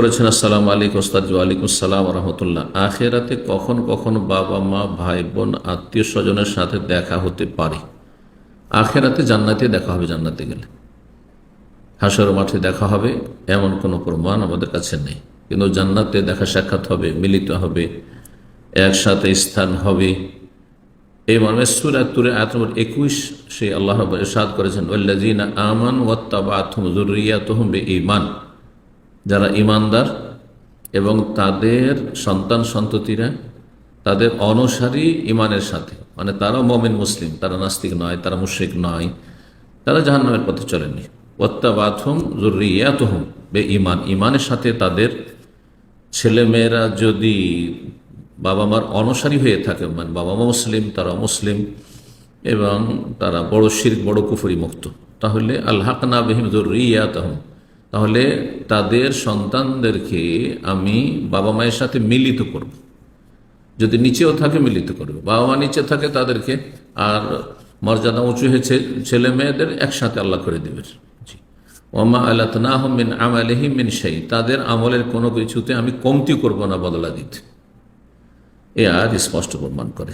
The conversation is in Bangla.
করেছেন, আসসালাম আলাইকুম ওস্তাদ ওয়ালাইকুম আসসালাম রহমতুল্লাহ। আখেরাতে কখন কখন বাবা, মা, ভাই, বোন, আত্মীয় স্বজনের সাথে দেখা হতে পারে? আখেরাতে জান্নাতে দেখা হবে, জান্নাতে গেলে। হাসর মাঠে দেখা হবে, এমন কোনো প্রমাণ আমাদের কাছে নেই। কিন্তু জান্নাতে দেখা সাক্ষাৎ হবে, মিলিত হবে, একসাথে স্থান হবে। এই মর্মে সুরা তুরে আয়াত নম্বর একুশ, সেই আল্লাহ সাদ করেছেন আমান ওয়াত্তাবাতুম জুরিয়াতুহুম বে ইমান যারা ইমানদার এবং তাদের সন্তান সন্ততিরা তাদের অনুসারী ইমানের সাথে। মানে তারাও মমিন, মুসলিম, তারা নাস্তিক নয়, তারা মুশ্রিক নয়, তারা জাহান্নামের পথে চলেনি। ওত্তাবাথুম জুরিয়াতহুম বে ইমান ইমানের সাথে তাদের ছেলেমেয়েরা যদি বাবা মার অনুসারী হয়ে থাকে মানে বাবা মা মুসলিম তারা মুসলিম, এবং তারা বড় শির বড় কুফরি মুক্ত, তাহলে আল্লাহ না বেহিম জরুরিয়াতহম তাহলে তাদের সন্তানদেরকে আমি বাবা মায়ের সাথে মিলিত করব। যদি নিচেও থাকে মিলিত করব। বাবা মা নিচে থাকে তাদেরকে আর মর্যাদা উঁচু হয়েছে ছেলে মেয়েদের একসাথে আল্লাহ করে দেবে ওমা আল্লাহ মিন সেই তাদের আমলের কোনো কিছুতে আমি কমতি করব না বদলা দিতে। এ আর স্পষ্ট প্রমাণ করে।